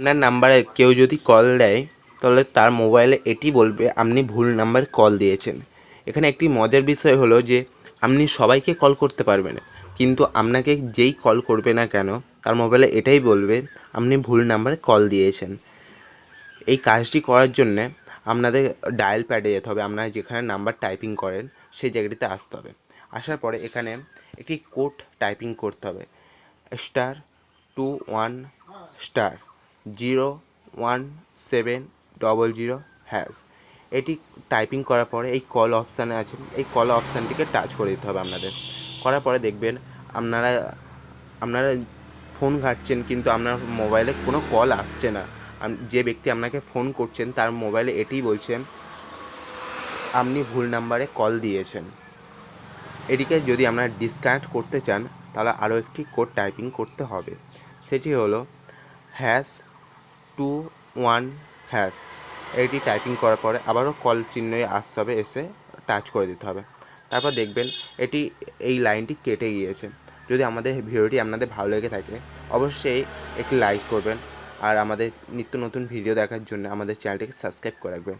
আপনার নাম্বারে কেউ যদি কল দেয়, তাহলে তার মোবাইলে এটি বলবে, আপনি ভুল নাম্বার কল দিয়েছেন। এখানে একটি মজার বিষয় হলো যে, আপনি সবাইকে কল করতে পারবেন, কিন্তু আপনাকে যেই কল করবে না কেন, তার মোবাইলে এটাই বলবে, আপনি ভুল নাম্বারে কল দিয়েছেন। এই কাজটি করার জন্যে আপনাদের ডায়াল প্যাডে যেতে হবে, আপনারা যেখানে নাম্বার টাইপিং করেন, সেই জায়গাটিতে আসতে হবে। আসার পরে এখানে একটি কোড টাইপিং করতে হবে star two one star zero one seven double zero hash. এটি টাইপিং করার পরে এই কল অপশানে আছে, এই কল অপশানটিকে টাচ করে দিতে হবে আপনাদের। করার পরে দেখবেন আপনারা আপনারা ফোন ঘাটছেন কিন্তু আপনার মোবাইলে কোনো কল আসছে না। যে ব্যক্তি আপনাকে ফোন করছেন তার মোবাইলে এটিই বলছেন আপনি ভুল নাম্বারে কল দিয়েছেন। এটিকে যদি আপনারা ডিসকানেক্ট করতে চান, তাহলে আরও একটি কোড টাইপিং করতে হবে। সেটি হলো, হ্যাশ টু ওয়ান হ্যাশ। এটি টাইপিং করার পরে আবারও কল চিহ্নে আসতে হবে, এসে টাচ করে দিতে হবে। তারপর দেখবেন এটি, এই লাইনটি কেটে গিয়েছে। যদি আমাদের ভিডিওটি আপনাদের ভালো লেগে থাকে, অবশ্যই একটি লাইক করবেন। আর আমাদের নিত্য নতুন ভিডিও দেখার জন্য আমাদের চ্যানেলটিকে সাবস্ক্রাইব করে রাখবেন।